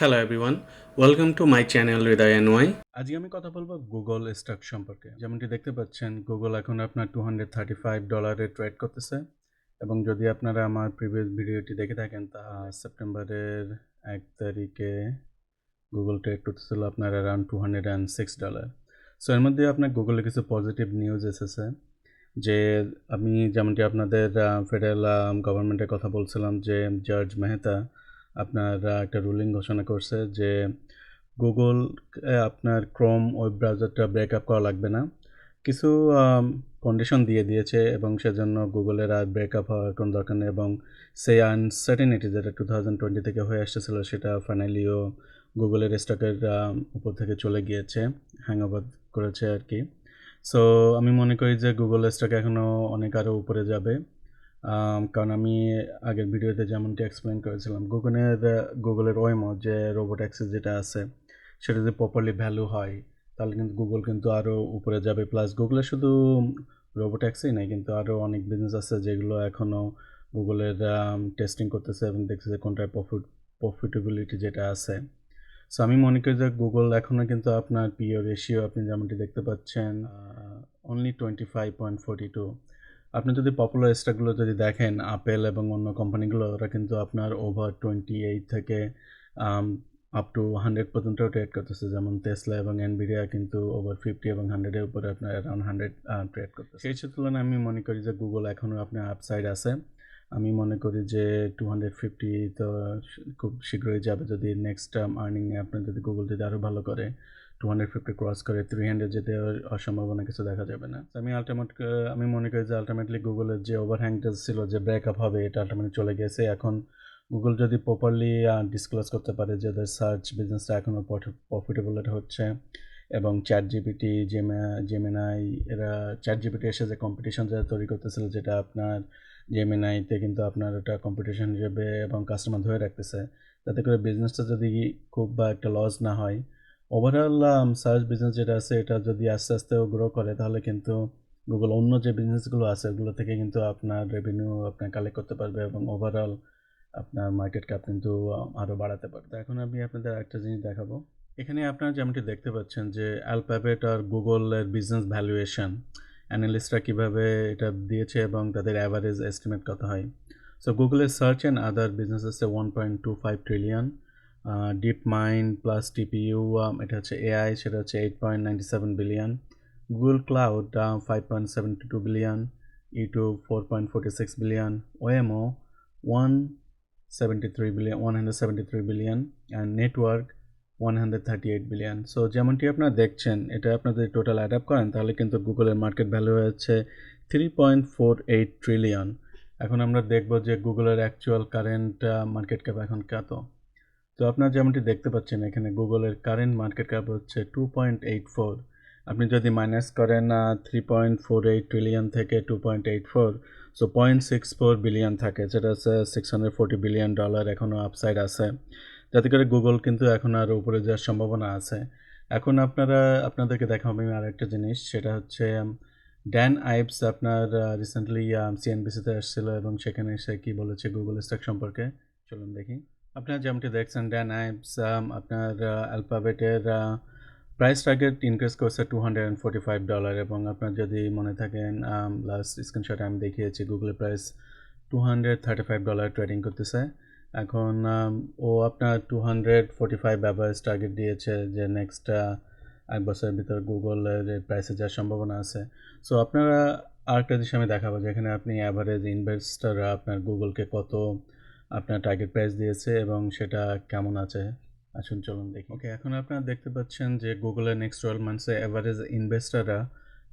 Hello everyone welcome to my channel Hriday NY আজকে আমি কথা বলব গুগল স্টক সম্পর্কে। যেমনটি দেখতে পাচ্ছেন গুগল এখন আপনার টু হান্ড্রেড থার্টি ফাইভ ডলারে ট্রেড করতেছে। এবং যদি আপনারা আমার প্রিভিয়াস ভিডিওটি দেখে থাকেন, তা সেপ্টেম্বরের এক তারিখে গুগল ট্রেড করতেছিল আপনার around two hundred and six dollar so এর মধ্যে আপনার গুগলে কিছু পজিটিভ নিউজ এসেছে, যে আমি যেমনটি আপনাদের ফেডারেল গভর্নমেন্টের কথা বলছিলাম, যে জর্জ মেহতা আপনার একটা রুলিং ঘোষণা করছে যে গুগল আপনার ক্রোম ওয়েব ব্রাউজারটা ব্রেকআপ করা লাগবে না। কিছু কন্ডিশন দিয়ে দিয়েছে এবং সেজন্য গুগলের আর ব্রেকআপ হওয়ার কোনো দরকার নেই এবং সেই আনসার্টেনিটি যেটা টু থাউজেন্ড টোয়েন্টি থেকে হয়ে আসতেছিল সেটা ফাইনালিও গুগলের স্টকের উপর থেকে চলে গিয়েছে হ্যাংওভার করেছে আর কি। সো আমি মনে করি যে গুগল স্টক এখনও অনেক আরও উপরে যাবে। কারণ আমি আগের ভিডিওতে যেমনটি এক্সপ্লেন করেছিলাম গুগলের গুগলের ওয়েমো যে রোবট অ্যাক্সেস যেটা আছে, সেটা যদি প্রপারলি ভ্যালু হয়, তাহলে কিন্তু গুগল কিন্তু আরও উপরে যাবে। প্লাস গুগলে শুধু রোবট অ্যাক্সেই নাই, কিন্তু আরও অনেক বিজনেস আছে যেগুলো এখনও গুগলের টেস্টিং করতেছে এবং দেখতেছে কোনটায় প্রফিট প্রফিটেবিলিটি যেটা আছে। সো আমি মনে করি যে গুগল এখনও কিন্তু আপনার পিও রেশিও আপনি যেমনটি দেখতে পাচ্ছেন only twenty five point forty two আপনি যদি পপুলার স্টকগুলো যদি দেখেন আপেল এবং অন্য কোম্পানিগুলো ওরা কিন্তু আপনার ওভার টোয়েন্টি এইট থেকে আপ টু হান্ড্রেড পর্যন্ত ট্রেড করতেছে। যেমন তেসলা এবং এনভিডিয়া কিন্তু ওভার ফিফটি এবং হান্ড্রেডের উপরে আপনার অ্যারাউন্ড হান্ড্রেড ট্রেড করতেছে। সেই তুলনায় আমি মনে করি যে গুগল এখনও আপনার আপসাইড আছে। আমি মনে করি যে টু হান্ড্রেড ফিফটি তো খুব শীঘ্রই যাবে যদি নেক্সট টার্ম আর্নিংয়ে আপনার যদি গুগল যদি আরও ভালো করে টু হান্ড্রেড ফিফটি ক্রস করে থ্রি হান্ড্রেড যেতে অসম্ভাবনা কিছু দেখা যাবে না। আমি আলটিমেট আমি মনে করি যে আলটিমেটলি গুগলের যে ওভারহ্যাংটা ছিল, যে ব্রেকআপ হবে, এটা আলটিমেটলি চলে গেছে। এখন গুগল যদি প্রপারলি ডিসক্লোজ করতে পারে যে ওদের সার্চ বিজনেসটা এখনও প্রফিটেবল হচ্ছে এবং চ্যাট জিপিটি জেমে জেমেনাই এরা চ্যাট জিপিটি এসে যে কম্পিটিশন যেটা তৈরি করতেছিল, যেটা আপনার জেমেনাইতে কিন্তু আপনার ওটা কম্পিটিশন হিসেবে এবং কাস্টমার ধরে রাখতেছে। যাতে করে বিজনেসটা যদি খুব বা একটা লস না হয় ওভারঅল সার্চ বিজনেস যেটা আছে, এটা যদি আস্তে আস্তে গ্রো করে, তাহলে কিন্তু গুগল অন্য যে বিজনেসগুলো আছে, ওগুলো থেকে কিন্তু আপনার রেভিনিউ আপনার কালেক্ট করতে পারবে এবং ওভারঅল আপনার মার্কেট ক্যাপ কিন্তু আরও বাড়াতে পারবে। এখন আমি আপনাদের একটা জিনিস দেখাবো। এখানে আপনারা যেমনটি দেখতে পাচ্ছেন যে অ্যালফাবেট আর গুগলের বিজনেস ভ্যালুয়েশন অ্যানালিস্টরা কীভাবে এটা দিয়েছে এবং তাদের অ্যাভারেজ এস্টিমেট কত হয়। সো গুগলের সার্চ অ্যান্ড আদার বিজনেস আছে one point two five trillion DeepMind plus TPU এটা হচ্ছে এআই সেটা হচ্ছে eight point ninety seven billion Google Cloud five point seventy two billion YouTube four point forty six billion ওএমও one seventy three billion one hundred seventy three billion and network one hundred thirty eight billion so যেমনটি আপনারা দেখছেন, এটা আপনারা যদি total add up করেন, তাহলে কিন্তু গুগলের মার্কেট ভ্যালু হচ্ছে three point four eight trillion এখন আমরা দেখব যে গুগলের অ্যাকচুয়াল কারেন্ট মার্কেট ক্যাপ এখন কত। তো আপনারা যেমনটি দেখতে পাচ্ছেন, এখানে গুগলের কারেন্ট মার্কেট ক্যাপ হচ্ছে টু পয়েন্ট এইট ফোর আপনি যদি মাইনাস করেন three point four eight trillion থেকে two point eight four so point six four billion থাকে, যেটা হচ্ছে six hundred forty billion dollar এখনও আপসাইড আছে। যাতে করে গুগল কিন্তু এখন আর উপরে যাওয়ার সম্ভাবনা আছে। এখন আপনারা, আপনাদেরকে দেখাবো আমি আরেকটা জিনিস, সেটা হচ্ছে ড্যান আইবস আপনার রিসেন্টলি সিএনবিসিতে আসছিল এবং সেখানে এসে কী বলেছে গুগল স্টক সম্পর্কে। চলুন দেখি। আপনারা যেমনটি দেখছেন ড্যান আইবস আপনার অ্যালফাবেটের প্রাইস টার্গেট ইনক্রিজ করছে two hundred and forty five dollar এবং আপনার যদি মনে থাকেন লাস্ট স্ক্রিনশটে আমি দেখিয়েছি গুগলের price two hundred thirty five dollar trading করতেছে। এখন ও আপনার two hundred forty five average target দিয়েছে যে নেক্সট এক বছরের ভিতর গুগলের প্রাইসে যাওয়ার সম্ভাবনা আছে। সো আপনারা আরেকটা জিনিস আমি দেখাবো, যেখানে আপনি অ্যাভারেজ ইনভেস্টাররা আপনার গুগলকে কত আপনার টার্গেট প্রাইস দিয়েছে এবং সেটা কেমন আছে? আসুন চলুন দেখি। ওকে এখন আপনারা দেখতে পাচ্ছেন যে গুগলের নেক্সট টুয়েলভ মান্থসে অ্যাভারেজ ইনভেস্টাররা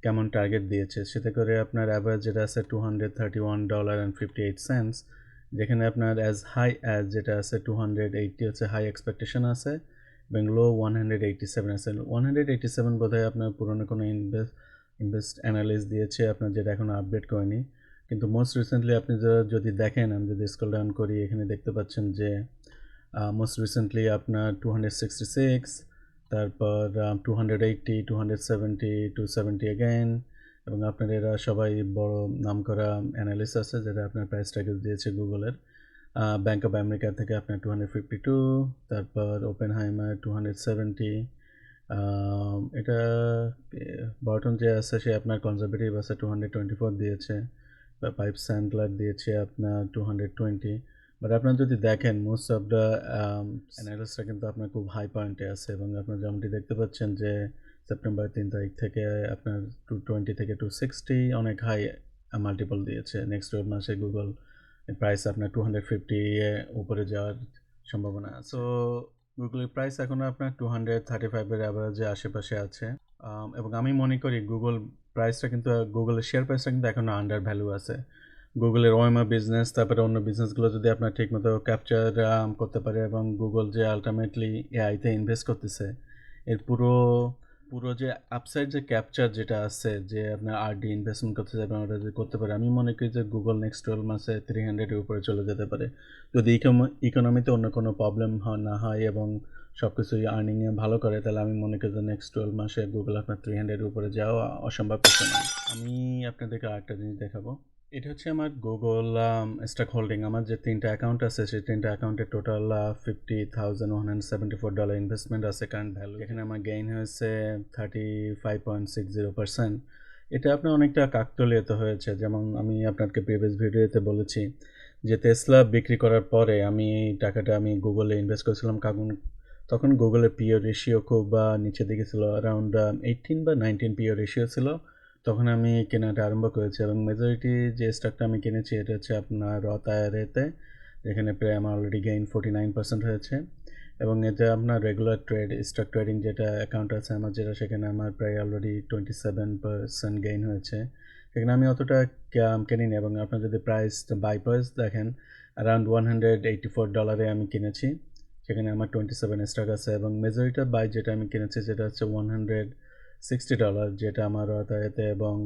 কেমন টার্গেট দিয়েছে। সেটা করে আপনার অ্যাভারেজ যেটা আছে two hundred thirty one dollar and fifty eight cents যেখানে আপনার অ্যাজ হাই অ্যাজ যেটা আছে টু হান্ড্রেড এইটটি হচ্ছে হাই এক্সপেকটেশন আছে, এবং low one hundred eighty seven আছে। ওয়ান হান্ড্রেড এইটটি সেভেন বোধ হয় আপনার পুরনো কোনো ইনভেস্ট ইনভেস্ট অ্যানালিস দিয়েছে, আপনার যেটা এখন আপডেট করেনি। কিন্তু মোস্ট রিসেন্টলি আপনি যদি দেখেন, আমি যদি স্কল ডাউন করি, এখানে দেখতে পাচ্ছেন যে মোস্ট রিসেন্টলি আপনার টু হান্ড্রেড সিক্সটি সিক্স তারপর two hundred eighty two hundred seventy two seventy again এবং আপনার এরা সবাই বড় নাম করা অ্যানালিস্ট আছে যেটা আপনার প্রাইস ট্যাগেজ দিয়েছে গুগলের। ব্যাঙ্ক অফ আমেরিকা থেকে আপনার টু হান্ড্রেড ফিফটি টু তারপর Oppenheimer two hundred seventy এটা বর্টন যে আছে, সে আপনার কনজারভেটিভ আছে টু হান্ড্রেড টোয়েন্টি ফোর দিয়েছে। পাইপ স্যান্ডলার দিয়েছে আপনার টু হান্ড্রেড টোয়েন্টি বাট আপনার যদি দেখেন মোস্ট অফ দ্য অ্যানালিস্টরা কিন্তু আপনার খুব হাই পয়েন্টে আছে এবং আপনার যেমনটি দেখতে পাচ্ছেন যে সেপ্টেম্বর তিন তারিখ থেকে আপনার টু টোয়েন্টি থেকে টু সিক্সটি অনেক হাই মাল্টিপল দিয়েছে। নেক্সট টুয়েলভ মাসে গুগল প্রাইস আপনার টু হান্ড্রেড ফিফটি উপরে যাওয়ার সম্ভাবনা সো গুগলের প্রাইস এখনও আপনার টু হান্ড্রেড থার্টি ফাইভের অ্যাভারেজে আশেপাশে আছে। এবং আমি মনে করি গুগল প্রাইসটা কিন্তু গুগলের শেয়ার প্রাইসটা কিন্তু এখনও আন্ডার ভ্যালু আছে। গুগলের ওএমআ বিজনেস তারপরে অন্য বিজনেসগুলো যদি আপনার ঠিকমতো ক্যাপচার করতে পারে এবং গুগল যে আলটিমেটলি এআইতে ইনভেস্ট করতেছে, এর পুরো পুরো যে আপসাইড যে ক্যাপচার যেটা আছে, যে আপনার আরডি ইনভেস্টমেন্ট করতে যাবেন ওটা যদি করতে পারে, আমি মনে করি যে গুগল নেক্সট টুয়েলভ মাসে থ্রি হান্ড্রেডের উপরে চলে যেতে পারে। যদি ইকোনমিতে অন্য কোনো প্রবলেম না হয় এবং সব কিছুই আর্নিংয়ে ভালো করে, তাহলে আমি মনে করি যে নেক্সট টুয়েলভ মাসে গুগল আপনার থ্রি হান্ড্রেডের উপরে যাওয়া অসম্ভব কিছু না। আমি আপনাদেরকে আরেকটা জিনিস দেখাবো। এটা হচ্ছে আমার গুগল স্টক হোল্ডিং আমার যে তিনটা অ্যাকাউন্ট আছে, সেই তিনটা অ্যাকাউন্টে total fifty thousand one hundred seventy four dollar investment আছে কারেন্ট ভ্যালু এখানে আমার গেইন হয়েছে thirty five point six zero percent এটা আপনার অনেকটা কাকতলিয়ত হয়েছে। যেমন আমি আপনাকে প্রিভিয়াস ভিডিওতে বলেছি যে টেসলা বিক্রি করার পরে আমি টাকাটা আমি গুগলে ইনভেস্ট করেছিলাম, কারণ তখন গুগলের পিও রেশিও খুব নিচের দিকে ছিল অ্যারাউন্ড এইটিন বা নাইনটিন পিও রেশিও ছিল। তখন আমি কেনাটা আরম্ভ করেছি এবং মেজরিটি যে স্টকটা আমি কিনেছি, এটা হচ্ছে আপনার রথ আয়ারেতে যেখানে প্রায় আমার already gain forty nine percent হয়েছে। এবং এতে আপনার রেগুলার ট্রেড স্টক ট্রেডিং যেটা অ্যাকাউন্ট আছে আমার, যেটা সেখানে আমার প্রায় already twenty seven percent gain হয়েছে। সেখানে আমি অতটা কিনিনি এবং আপনার যদি প্রাইস বাই প্রাইস দেখেন around one hundred eighty four ডলারে আমি কিনেছি। সেখানে আমার টোয়েন্টি সেভেন স্টক আছে এবং মেজরিটা বাই যেটা আমি কিনেছি যেটা হচ্ছে ওয়ান হান্ড্রেড সিক্সটি ডলার যেটা আমার এতে এবং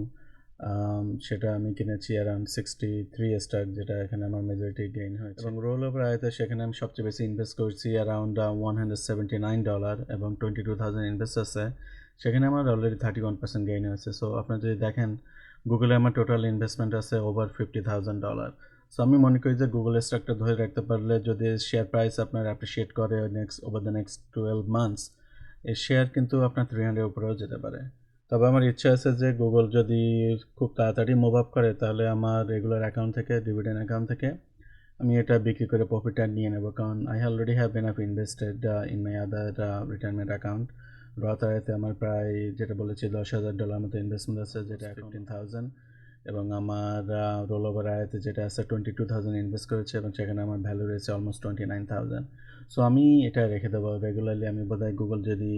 সেটা আমি কিনেছি অ্যারাউন্ড সিক্সটি থ্রি স্টার যেটা এখানে আমার মেজরিটি গেইন হয়েছে। এবং রোল ওভার আয়তে সেখানে আমি সবচেয়ে বেশি ইনভেস্ট করছি around one hundred seventy nine dollar এবং টোয়েন্টি টু থাউজেন্ড ইনভেস্ট আছে। সেখানে আমার already thirty one percent gain হয়েছে। সো আপনার যদি দেখেন গুগলে আমার টোটাল ইনভেস্টমেন্ট আছে over fifty thousand dollar so আমি মনে করি যে গুগল স্টকটা ধরে রাখতে পারলে যদি শেয়ার প্রাইস আপনার অ্যাপ্রিসিয়েট করে next over the next twelve months এই শেয়ার কিন্তু আপনার থ্রি হান্ড্রেড উপরেও যেতে পারে। তবে আমার ইচ্ছা আছে যে গুগল যদি খুব তাড়াতাড়ি মুভ আপ করে তাহলে আমার রেগুলার অ্যাকাউন্ট থেকে ডিভিডেন্ড অ্যাকাউন্ট থেকে আমি এটা বিক্রি করে প্রফিটটা নিয়ে নেব। কারণ I already have enough invested in my other retirement account রতারাতে আমার প্রায় যেটা বলেছি দশ হাজার ডলার মতো ইনভেস্টমেন্ট আছে যেটা ফিফটিন থাউজেন্ড এবং আমার রোল ওভার আয়াতে যেটা আছে টোয়েন্টি টু থাউজেন্ড ইনভেস্ট করেছে এবং সেখানে আমার ভ্যালু রয়েছে almost twenty nine thousand so আমি এটা রেখে দেবো রেগুলারলি আমি বোধহয় গুগল যদি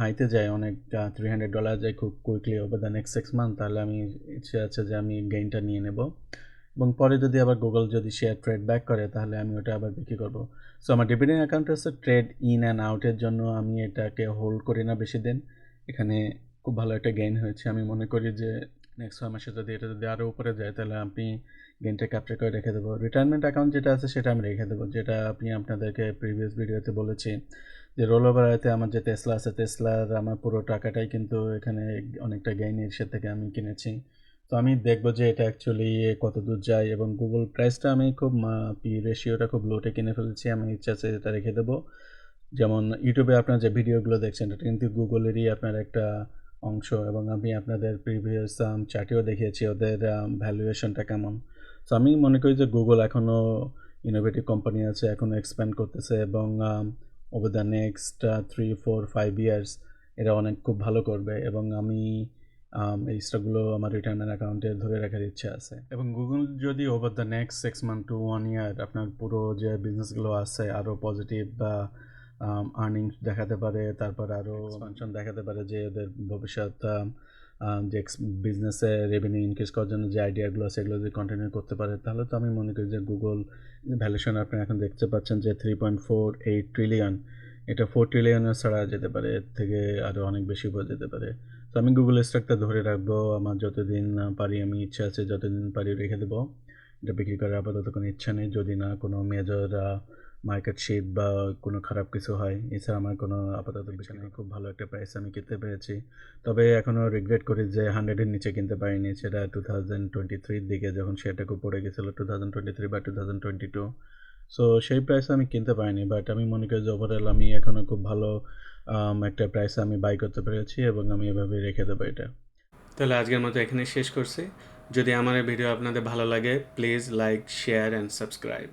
হাইতে যায় অনেক থ্রি হান্ড্রেড ডলার যায় খুব quickly over the next six month তাহলে আমি ইচ্ছে আছে যে আমি গেইনটা নিয়ে নেব। এবং পরে যদি আবার গুগল যদি শেয়ার ট্রেড ব্যাক করে, তাহলে আমি ওটা আবার বিক্রি করব। সো আমার ডিভিডেন্ড অ্যাকাউন্ট হচ্ছে ট্রেড ইন অ্যান্ড আউটের জন্য আমি এটাকে হোল্ড করি না বেশি দিন। এখানে খুব ভালো একটা গেইন হয়েছে। আমি মনে করি যে নেক্সট ছয় মাসে যদি এটা যদি আরও উপরে যায়, তাহলে আপনি গেইনটা ক্যাপচার করে রেখে দেবো। রিটায়ারমেন্ট অ্যাকাউন্ট যেটা আছে, সেটা আমি রেখে দেবো, যেটা আপনি আপনাদেরকে প্রিভিয়াস ভিডিওতে বলেছি যে রোল ওভার আয়তে আমার যে টেসলা আছে টেসলার আমার পুরো টাকাটাই কিন্তু এখানে অনেকটা গেইন এর থেকে আমি কিনেছি। তো আমি দেখব যে এটা অ্যাকচুয়ালি কত দূর যায় এবং গুগল প্রাইসটা আমি খুব পি রেশিওটা খুব লোটে কিনে ফেলেছি, আমি ইচ্ছা আছে এটা রেখে দেবো। যেমন ইউটিউবে আপনার যে ভিডিওগুলো দেখছেন, এটা কিন্তু গুগলেরই আপনার একটা অংশ এবং আমি আপনাদের প্রিভিয়াস চার্টেও দেখিয়েছি ওদের ভ্যালুয়েশনটা কেমন। তো আমি মনে করি যে গুগল এখনও ইনোভেটিভ কোম্পানি আছে এখনও এক্সপ্যান্ড করতেছে এবং over the next three four five years এরা অনেক খুব ভালো করবে এবং আমি এই স্টকগুলো আমার রিটার্নের অ্যাকাউন্টে ধরে রাখার ইচ্ছা আছে। এবং গুগল যদি over the next six month to one year আপনার পুরো যে বিজনেসগুলো আছে আরও পজিটিভ বা আর্নিং দেখাতে পারে তারপর আরও এক্সপানশন দেখাতে পারে যে ওদের ভবিষ্যৎ যে বিজনেসে রেভিনিউ ইনক্রিজ করার জন্য যে আইডিয়াগুলো আছে এগুলো যদি কন্টিনিউ করতে পারে তাহলে তো আমি মনে করি যে গুগল ভ্যালুয়েশন আপনি এখন দেখতে পাচ্ছেন যে three point four eight trillion এটা ফোর ট্রিলিয়নের ছাড়া যেতে পারে এর থেকে আরও অনেক বেশি উপরে যেতে পারে। তো আমি গুগল স্টকটা ধরে রাখব আমার যতদিন পারি আমি ইচ্ছা আছে যতদিন পারি রেখে দেবো। এটা বিক্রি করার আপাতত কোনো ইচ্ছা নেই যদি না কোনো মেজর মার্কেট শিট বা কোনো খারাপ কিছু হয় এছাড়া আমার কোনো আপাতত বিষয় নেই খুব ভালো একটা প্রাইস আমি কিনতে পেরেছি। তবে এখনও রিগ্রেট করি যে হান্ড্রেডের নিচে কিনতে পারিনি সেটা টু থাউজেন্ড টোয়েন্টি থ্রির দিকে যখন সেটা খুব পড়ে গেছিল টু থাউজেন্ড টোয়েন্টি থ্রি বা two thousand twenty two so সেই প্রাইসে আমি কিনতে পারিনি বাট আমি মনে করি যে ওভারঅল আমি এখনও খুব ভালো একটা প্রাইসে আমি বাই করতে পেরেছি এবং আমি এভাবে রেখে দেবো এটা। তাহলে আজকের মতো এখানে শেষ করছি। যদি আমার এই ভিডিও আপনাদের ভালো লাগে please like share and subscribe